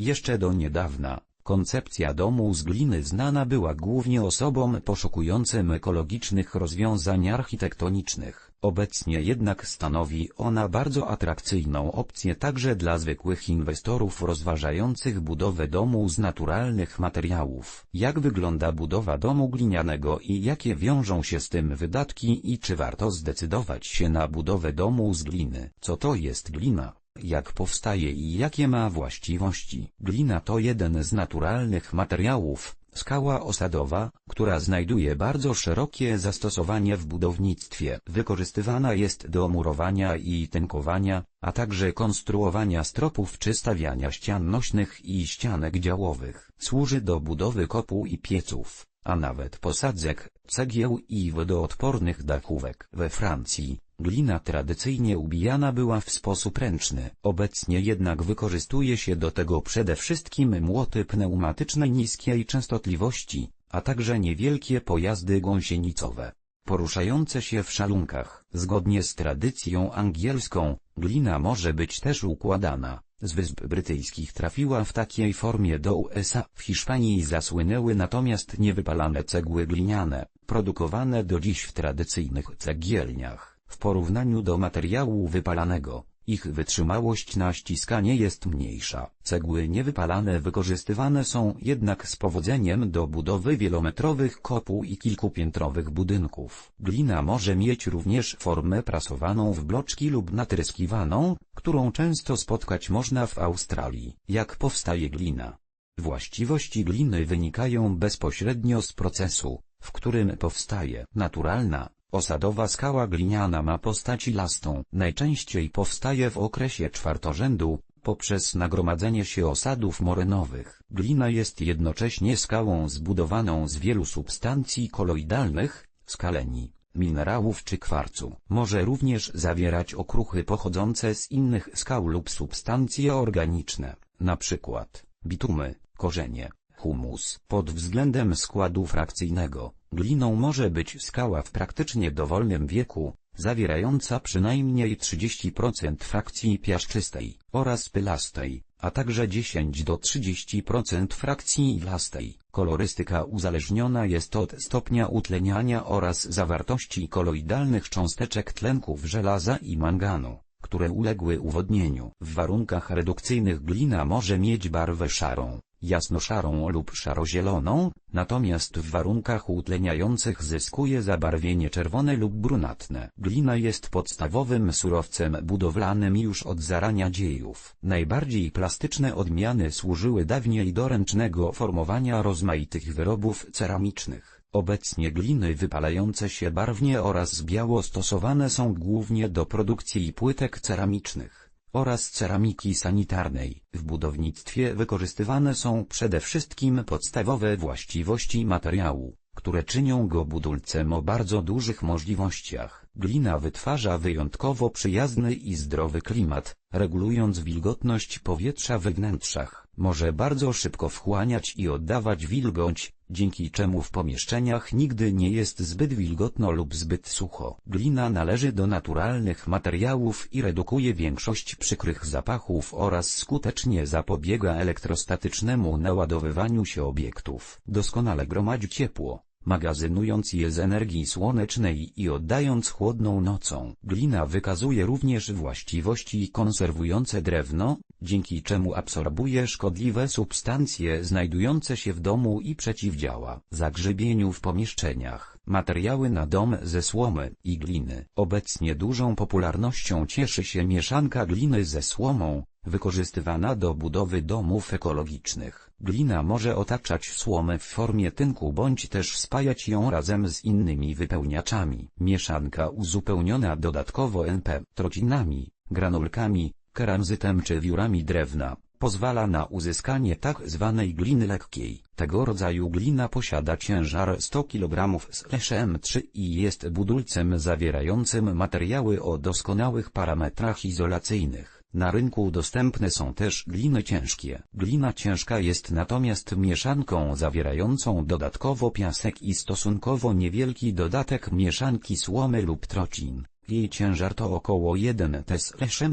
Jeszcze do niedawna, koncepcja domu z gliny znana była głównie osobom poszukującym ekologicznych rozwiązań architektonicznych. Obecnie jednak stanowi ona bardzo atrakcyjną opcję także dla zwykłych inwestorów rozważających budowę domu z naturalnych materiałów. Jak wygląda budowa domu glinianego i jakie wiążą się z tym wydatki i czy warto zdecydować się na budowę domu z gliny? Co to jest glina? Jak powstaje i jakie ma właściwości? Glina to jeden z naturalnych materiałów, skała osadowa, która znajduje bardzo szerokie zastosowanie w budownictwie. Wykorzystywana jest do murowania i tynkowania, a także konstruowania stropów czy stawiania ścian nośnych i ścianek działowych. Służy do budowy kopu i pieców, a nawet posadzek, cegieł i wodoodpornych dachówek. We Francji, Glina tradycyjnie ubijana była w sposób ręczny, obecnie jednak wykorzystuje się do tego przede wszystkim młoty pneumatyczne niskiej częstotliwości, a także niewielkie pojazdy gąsienicowe, poruszające się w szalunkach. Zgodnie z tradycją angielską, glina może być też układana. Z Wysp Brytyjskich trafiła w takiej formie do USA. W Hiszpanii zasłynęły natomiast niewypalane cegły gliniane, produkowane do dziś w tradycyjnych cegielniach. W porównaniu do materiału wypalanego, ich wytrzymałość na ściskanie jest mniejsza. Cegły niewypalane wykorzystywane są jednak z powodzeniem do budowy wielometrowych kopu i kilkupiętrowych budynków. Glina może mieć również formę prasowaną w bloczki lub natryskiwaną, którą często spotkać można w Australii. Jak powstaje glina? Właściwości gliny wynikają bezpośrednio z procesu, w którym powstaje naturalna, Osadowa skała gliniana ma postaci lastą. Najczęściej powstaje w okresie czwartorzędu, poprzez nagromadzenie się osadów morynowych. Glina jest jednocześnie skałą zbudowaną z wielu substancji koloidalnych, skaleni, minerałów czy kwarcu. Może również zawierać okruchy pochodzące z innych skał lub substancje organiczne, np. bitumy, korzenie, humus. Pod względem składu frakcyjnego, Gliną może być skała w praktycznie dowolnym wieku, zawierająca przynajmniej 30% frakcji piaszczystej oraz pylastej, a także 10 do 30% frakcji ilastej. Kolorystyka uzależniona jest od stopnia utleniania oraz zawartości koloidalnych cząsteczek tlenków żelaza i manganu, które uległy uwodnieniu. W warunkach redukcyjnych glina może mieć barwę szarą, jasnoszarą lub szarozieloną, natomiast w warunkach utleniających zyskuje zabarwienie czerwone lub brunatne. Glina jest podstawowym surowcem budowlanym już od zarania dziejów. Najbardziej plastyczne odmiany służyły dawniej do ręcznego formowania rozmaitych wyrobów ceramicznych. Obecnie gliny wypalające się barwnie oraz biało stosowane są głównie do produkcji płytek ceramicznych oraz ceramiki sanitarnej. W budownictwie wykorzystywane są przede wszystkim podstawowe właściwości materiału, które czynią go budulcem o bardzo dużych możliwościach. Glina wytwarza wyjątkowo przyjazny i zdrowy klimat, regulując wilgotność powietrza we wnętrzach. Może bardzo szybko wchłaniać i oddawać wilgoć, dzięki czemu w pomieszczeniach nigdy nie jest zbyt wilgotno lub zbyt sucho. Glina należy do naturalnych materiałów i redukuje większość przykrych zapachów oraz skutecznie zapobiega elektrostatycznemu naładowywaniu się obiektów. Doskonale gromadzi ciepło magazynując je z energii słonecznej i oddając chłodną nocą. Glina wykazuje również właściwości konserwujące drewno, dzięki czemu absorbuje szkodliwe substancje znajdujące się w domu i przeciwdziała zagrzebieniu w pomieszczeniach. Materiały na dom ze słomy i gliny. Obecnie dużą popularnością cieszy się mieszanka gliny ze słomą, wykorzystywana do budowy domów ekologicznych. Glina może otaczać słomę w formie tynku bądź też spajać ją razem z innymi wypełniaczami. Mieszanka uzupełniona dodatkowo NP, trocinami, granulkami, keramzytem czy wiórami drewna, pozwala na uzyskanie tak zwanej gliny lekkiej. Tego rodzaju glina posiada ciężar 100 kg z M3 i jest budulcem zawierającym materiały o doskonałych parametrach izolacyjnych. Na rynku dostępne są też gliny ciężkie. Glina ciężka jest natomiast mieszanką zawierającą dodatkowo piasek i stosunkowo niewielki dodatek mieszanki słomy lub trocin. Jej ciężar to około 1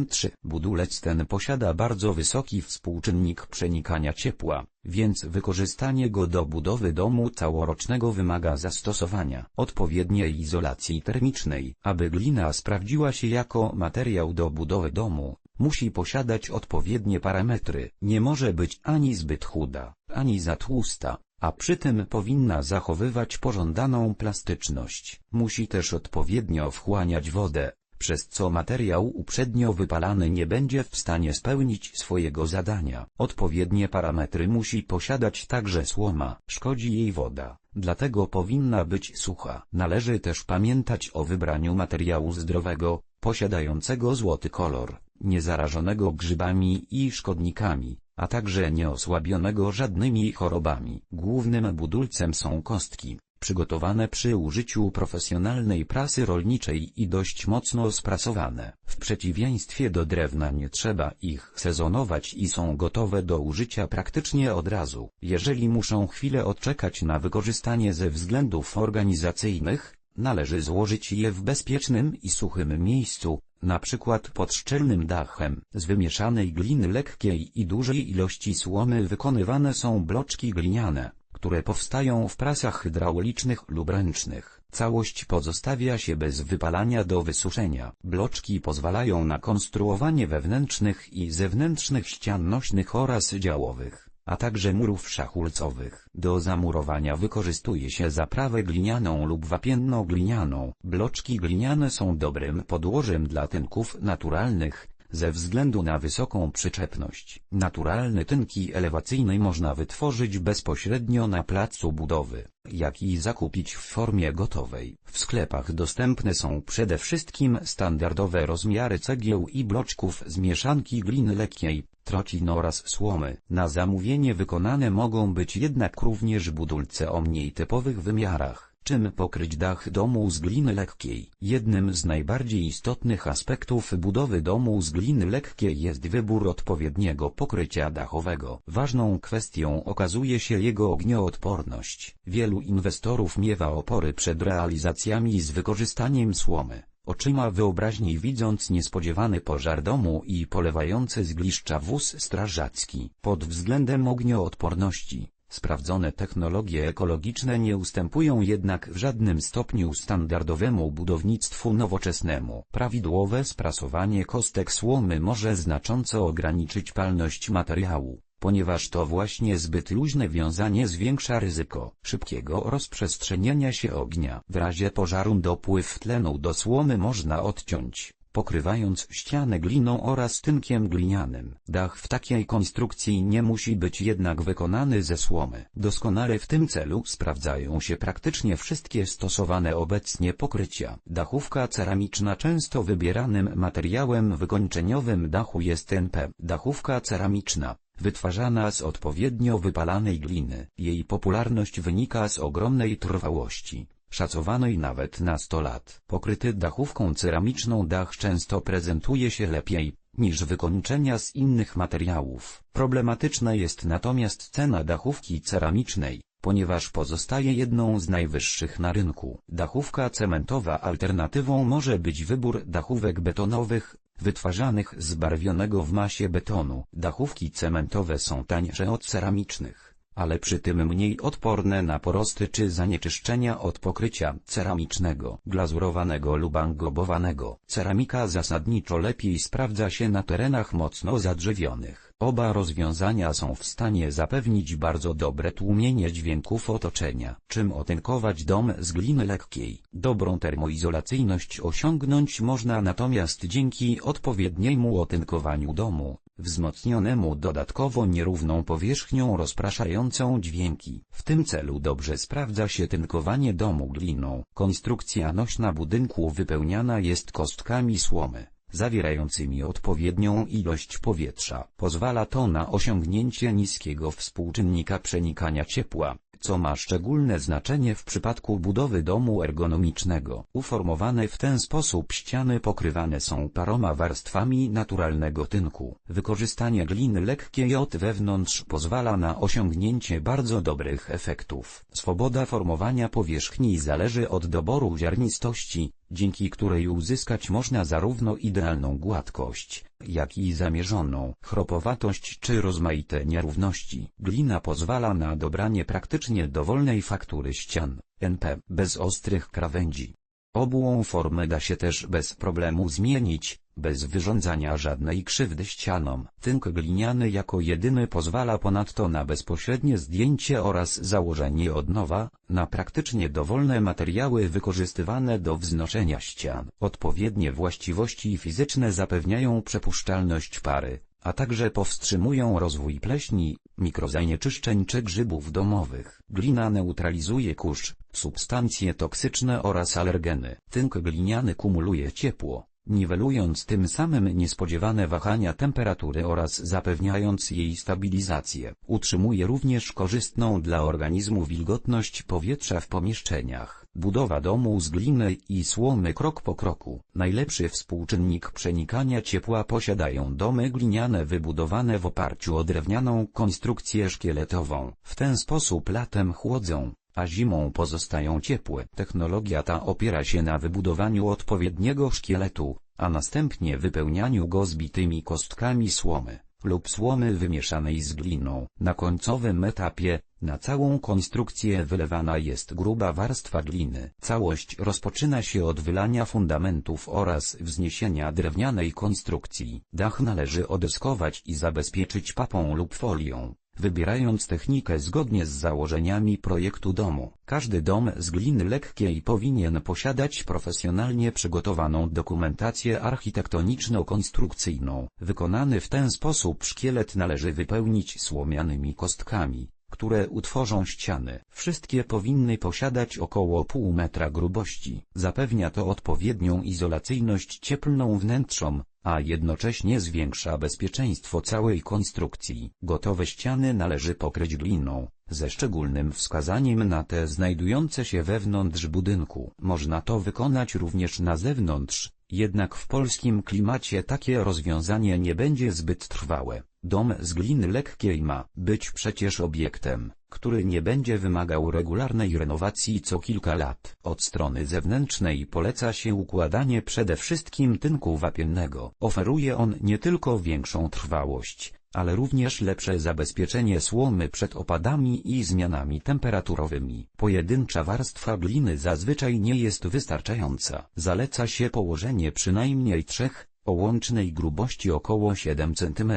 3. Budulec ten posiada bardzo wysoki współczynnik przenikania ciepła, więc wykorzystanie go do budowy domu całorocznego wymaga zastosowania odpowiedniej izolacji termicznej. Aby glina sprawdziła się jako materiał do budowy domu, musi posiadać odpowiednie parametry. Nie może być ani zbyt chuda, ani za tłusta, a przy tym powinna zachowywać pożądaną plastyczność. Musi też odpowiednio wchłaniać wodę, przez co materiał uprzednio wypalany nie będzie w stanie spełnić swojego zadania. Odpowiednie parametry musi posiadać także słoma, szkodzi jej woda, dlatego powinna być sucha. Należy też pamiętać o wybraniu materiału zdrowego, posiadającego złoty kolor, niezarażonego grzybami i szkodnikami, a także nieosłabionego żadnymi chorobami. Głównym budulcem są kostki, przygotowane przy użyciu profesjonalnej prasy rolniczej i dość mocno sprasowane. W przeciwieństwie do drewna nie trzeba ich sezonować i są gotowe do użycia praktycznie od razu. Jeżeli muszą chwilę odczekać na wykorzystanie ze względów organizacyjnych, należy złożyć je w bezpiecznym i suchym miejscu, na przykład pod szczelnym dachem. Z wymieszanej gliny lekkiej i dużej ilości słomy wykonywane są bloczki gliniane, które powstają w prasach hydraulicznych lub ręcznych. Całość pozostawia się bez wypalania do wysuszenia. Bloczki pozwalają na konstruowanie wewnętrznych i zewnętrznych ścian nośnych oraz działowych a także murów szachulcowych. Do zamurowania wykorzystuje się zaprawę glinianą lub wapienno-glinianą. Bloczki gliniane są dobrym podłożem dla tynków naturalnych, ze względu na wysoką przyczepność. Naturalne tynki elewacyjne można wytworzyć bezpośrednio na placu budowy, jak i zakupić w formie gotowej. W sklepach dostępne są przede wszystkim standardowe rozmiary cegieł i bloczków z mieszanki gliny lekkiej, trocin oraz słomy. Na zamówienie wykonane mogą być jednak również budulce o mniej typowych wymiarach. Czym pokryć dach domu z gliny lekkiej? Jednym z najbardziej istotnych aspektów budowy domu z gliny lekkiej jest wybór odpowiedniego pokrycia dachowego. Ważną kwestią okazuje się jego ognioodporność. Wielu inwestorów miewa opory przed realizacjami z wykorzystaniem słomy oczyma wyobraźni widząc niespodziewany pożar domu i polewający zgliszcza wóz strażacki. Pod względem ognioodporności, sprawdzone technologie ekologiczne nie ustępują jednak w żadnym stopniu standardowemu budownictwu nowoczesnemu. Prawidłowe sprasowanie kostek słomy może znacząco ograniczyć palność materiału ponieważ to właśnie zbyt luźne wiązanie zwiększa ryzyko szybkiego rozprzestrzeniania się ognia. W razie pożaru dopływ tlenu do słomy można odciąć, pokrywając ścianę gliną oraz tynkiem glinianym. Dach w takiej konstrukcji nie musi być jednak wykonany ze słomy. Doskonale w tym celu sprawdzają się praktycznie wszystkie stosowane obecnie pokrycia. Dachówka ceramiczna często wybieranym materiałem wykończeniowym dachu jest NP. Dachówka ceramiczna wytwarzana z odpowiednio wypalanej gliny. Jej popularność wynika z ogromnej trwałości, szacowanej nawet na 100 lat. Pokryty dachówką ceramiczną dach często prezentuje się lepiej, niż wykończenia z innych materiałów. Problematyczna jest natomiast cena dachówki ceramicznej, ponieważ pozostaje jedną z najwyższych na rynku. Dachówka cementowa alternatywą może być wybór dachówek betonowych, wytwarzanych z barwionego w masie betonu. Dachówki cementowe są tańsze od ceramicznych, ale przy tym mniej odporne na porosty czy zanieczyszczenia od pokrycia ceramicznego, glazurowanego lub angobowanego. Ceramika zasadniczo lepiej sprawdza się na terenach mocno zadrzewionych. Oba rozwiązania są w stanie zapewnić bardzo dobre tłumienie dźwięków otoczenia. Czym otynkować dom z gliny lekkiej? Dobrą termoizolacyjność osiągnąć można natomiast dzięki odpowiedniemu otynkowaniu domu, wzmocnionemu dodatkowo nierówną powierzchnią rozpraszającą dźwięki. W tym celu dobrze sprawdza się tynkowanie domu gliną. Konstrukcja nośna budynku wypełniana jest kostkami słomy zawierającymi odpowiednią ilość powietrza. Pozwala to na osiągnięcie niskiego współczynnika przenikania ciepła, co ma szczególne znaczenie w przypadku budowy domu ergonomicznego. Uformowane w ten sposób ściany pokrywane są paroma warstwami naturalnego tynku. Wykorzystanie gliny lekkiej od wewnątrz pozwala na osiągnięcie bardzo dobrych efektów. Swoboda formowania powierzchni zależy od doboru ziarnistości, dzięki której uzyskać można zarówno idealną gładkość, jak i zamierzoną chropowatość czy rozmaite nierówności. Glina pozwala na dobranie praktycznie dowolnej faktury ścian, NP, bez ostrych krawędzi. Obułą formę da się też bez problemu zmienić, bez wyrządzania żadnej krzywdy ścianom. Tynk gliniany jako jedyny pozwala ponadto na bezpośrednie zdjęcie oraz założenie od nowa, na praktycznie dowolne materiały wykorzystywane do wznoszenia ścian. Odpowiednie właściwości fizyczne zapewniają przepuszczalność pary, a także powstrzymują rozwój pleśni, mikrozanieczyszczeń czy grzybów domowych. Glina neutralizuje kurz, substancje toksyczne oraz alergeny. Tynk gliniany kumuluje ciepło, niwelując tym samym niespodziewane wahania temperatury oraz zapewniając jej stabilizację. Utrzymuje również korzystną dla organizmu wilgotność powietrza w pomieszczeniach. Budowa domu z gliny i słomy krok po kroku. Najlepszy współczynnik przenikania ciepła posiadają domy gliniane wybudowane w oparciu o drewnianą konstrukcję szkieletową. W ten sposób latem chłodzą, a zimą pozostają ciepłe. Technologia ta opiera się na wybudowaniu odpowiedniego szkieletu, a następnie wypełnianiu go zbitymi kostkami słomy lub słomy wymieszanej z gliną. Na końcowym etapie, na całą konstrukcję wylewana jest gruba warstwa gliny. Całość rozpoczyna się od wylania fundamentów oraz wzniesienia drewnianej konstrukcji. Dach należy odeskować i zabezpieczyć papą lub folią wybierając technikę zgodnie z założeniami projektu domu. Każdy dom z gliny lekkiej powinien posiadać profesjonalnie przygotowaną dokumentację architektoniczno-konstrukcyjną. Wykonany w ten sposób szkielet należy wypełnić słomianymi kostkami które utworzą ściany. Wszystkie powinny posiadać około pół metra grubości. Zapewnia to odpowiednią izolacyjność cieplną wnętrzom, a jednocześnie zwiększa bezpieczeństwo całej konstrukcji. Gotowe ściany należy pokryć gliną, ze szczególnym wskazaniem na te znajdujące się wewnątrz budynku. Można to wykonać również na zewnątrz, jednak w polskim klimacie takie rozwiązanie nie będzie zbyt trwałe. Dom z gliny lekkiej ma być przecież obiektem, który nie będzie wymagał regularnej renowacji co kilka lat. Od strony zewnętrznej poleca się układanie przede wszystkim tynku wapiennego. Oferuje on nie tylko większą trwałość, ale również lepsze zabezpieczenie słomy przed opadami i zmianami temperaturowymi. Pojedyncza warstwa gliny zazwyczaj nie jest wystarczająca. Zaleca się położenie przynajmniej trzech, o łącznej grubości około 7 cm.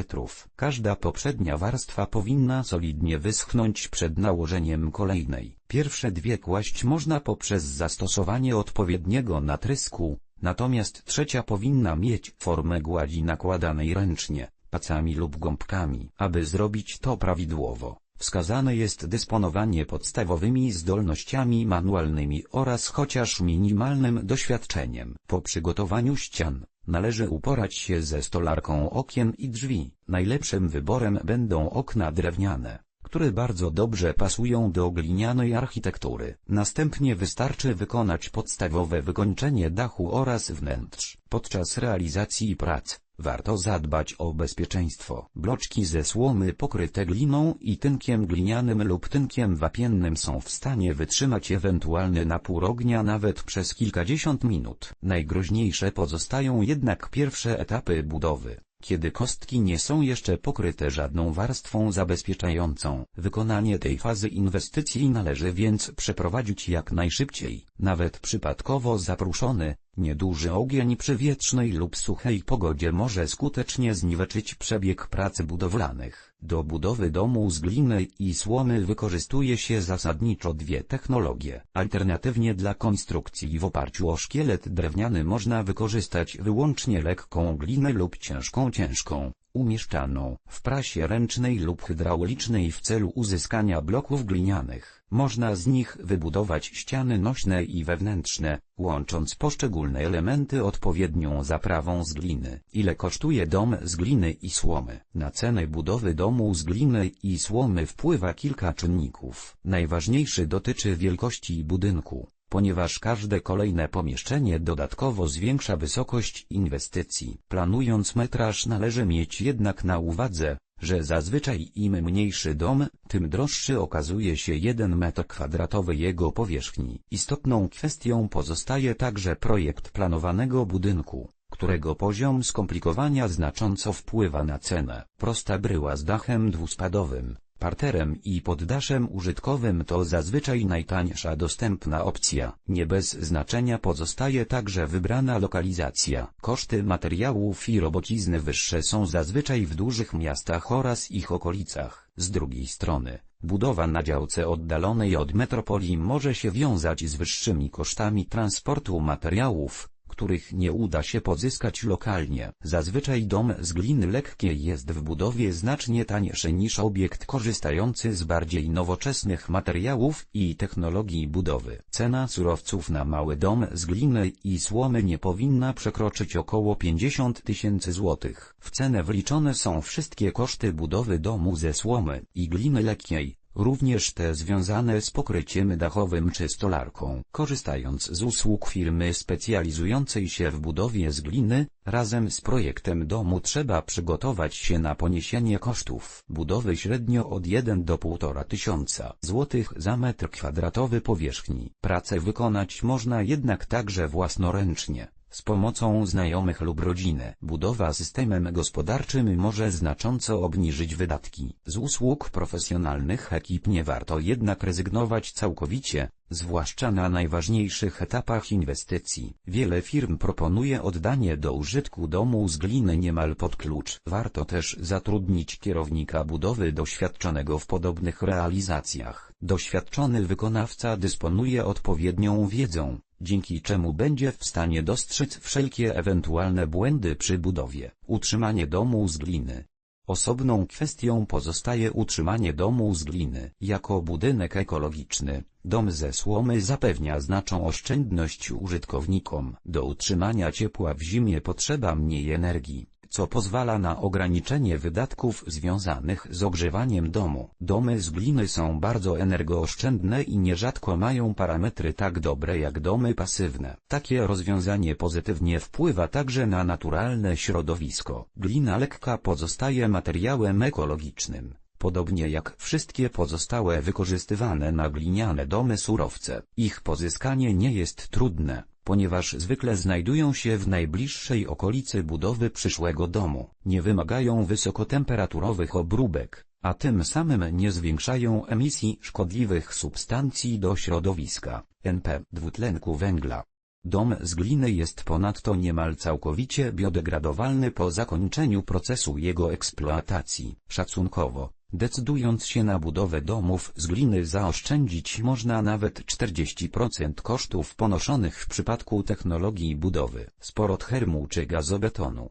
Każda poprzednia warstwa powinna solidnie wyschnąć przed nałożeniem kolejnej. Pierwsze dwie kłaść można poprzez zastosowanie odpowiedniego natrysku, natomiast trzecia powinna mieć formę gładzi nakładanej ręcznie, pacami lub gąbkami. Aby zrobić to prawidłowo, wskazane jest dysponowanie podstawowymi zdolnościami manualnymi oraz chociaż minimalnym doświadczeniem. Po przygotowaniu ścian, Należy uporać się ze stolarką okien i drzwi. Najlepszym wyborem będą okna drewniane, które bardzo dobrze pasują do glinianej architektury. Następnie wystarczy wykonać podstawowe wykończenie dachu oraz wnętrz. Podczas realizacji prac, Warto zadbać o bezpieczeństwo. Bloczki ze słomy pokryte gliną i tynkiem glinianym lub tynkiem wapiennym są w stanie wytrzymać ewentualny napór ognia nawet przez kilkadziesiąt minut. Najgroźniejsze pozostają jednak pierwsze etapy budowy kiedy kostki nie są jeszcze pokryte żadną warstwą zabezpieczającą. Wykonanie tej fazy inwestycji należy więc przeprowadzić jak najszybciej, nawet przypadkowo zapruszony, Nieduży ogień przy wietrznej lub suchej pogodzie może skutecznie zniweczyć przebieg prac budowlanych. Do budowy domu z gliny i słomy wykorzystuje się zasadniczo dwie technologie. Alternatywnie dla konstrukcji w oparciu o szkielet drewniany można wykorzystać wyłącznie lekką glinę lub ciężką ciężką umieszczaną w prasie ręcznej lub hydraulicznej w celu uzyskania bloków glinianych. Można z nich wybudować ściany nośne i wewnętrzne, łącząc poszczególne elementy odpowiednią zaprawą z gliny. Ile kosztuje dom z gliny i słomy? Na cenę budowy domu z gliny i słomy wpływa kilka czynników. Najważniejszy dotyczy wielkości budynku ponieważ każde kolejne pomieszczenie dodatkowo zwiększa wysokość inwestycji. Planując metraż należy mieć jednak na uwadze, że zazwyczaj im mniejszy dom, tym droższy okazuje się jeden metr kwadratowy jego powierzchni. Istotną kwestią pozostaje także projekt planowanego budynku którego poziom skomplikowania znacząco wpływa na cenę. Prosta bryła z dachem dwuspadowym, parterem i poddaszem użytkowym to zazwyczaj najtańsza dostępna opcja. Nie bez znaczenia pozostaje także wybrana lokalizacja. Koszty materiałów i robocizny wyższe są zazwyczaj w dużych miastach oraz ich okolicach. Z drugiej strony, budowa na działce oddalonej od metropolii może się wiązać z wyższymi kosztami transportu materiałów, których nie uda się pozyskać lokalnie. Zazwyczaj dom z gliny lekkiej jest w budowie znacznie tańszy niż obiekt korzystający z bardziej nowoczesnych materiałów i technologii budowy. Cena surowców na mały dom z gliny i słomy nie powinna przekroczyć około 50 tysięcy złotych. W cenę wliczone są wszystkie koszty budowy domu ze słomy i gliny lekkiej, również te związane z pokryciem dachowym czy stolarką. Korzystając z usług firmy specjalizującej się w budowie z gliny, razem z projektem domu trzeba przygotować się na poniesienie kosztów budowy średnio od 1 do 1,5 tysiąca złotych za metr kwadratowy powierzchni. Pracę wykonać można jednak także własnoręcznie z pomocą znajomych lub rodziny. Budowa systemem gospodarczym może znacząco obniżyć wydatki. Z usług profesjonalnych ekip nie warto jednak rezygnować całkowicie, zwłaszcza na najważniejszych etapach inwestycji. Wiele firm proponuje oddanie do użytku domu z gliny niemal pod klucz. Warto też zatrudnić kierownika budowy doświadczonego w podobnych realizacjach. Doświadczony wykonawca dysponuje odpowiednią wiedzą, dzięki czemu będzie w stanie dostrzec wszelkie ewentualne błędy przy budowie. Utrzymanie domu z gliny. Osobną kwestią pozostaje utrzymanie domu z gliny. Jako budynek ekologiczny, dom ze słomy zapewnia znaczną oszczędność użytkownikom. Do utrzymania ciepła w zimie potrzeba mniej energii co pozwala na ograniczenie wydatków związanych z ogrzewaniem domu. Domy z gliny są bardzo energooszczędne i nierzadko mają parametry tak dobre jak domy pasywne. Takie rozwiązanie pozytywnie wpływa także na naturalne środowisko. Glina lekka pozostaje materiałem ekologicznym podobnie jak wszystkie pozostałe wykorzystywane na gliniane domy surowce. Ich pozyskanie nie jest trudne ponieważ zwykle znajdują się w najbliższej okolicy budowy przyszłego domu, nie wymagają wysokotemperaturowych obróbek, a tym samym nie zwiększają emisji szkodliwych substancji do środowiska, NP, dwutlenku węgla. Dom z gliny jest ponadto niemal całkowicie biodegradowalny po zakończeniu procesu jego eksploatacji. Szacunkowo, Decydując się na budowę domów z gliny zaoszczędzić można nawet 40% kosztów ponoszonych w przypadku technologii budowy, sporothermu czy gazobetonu.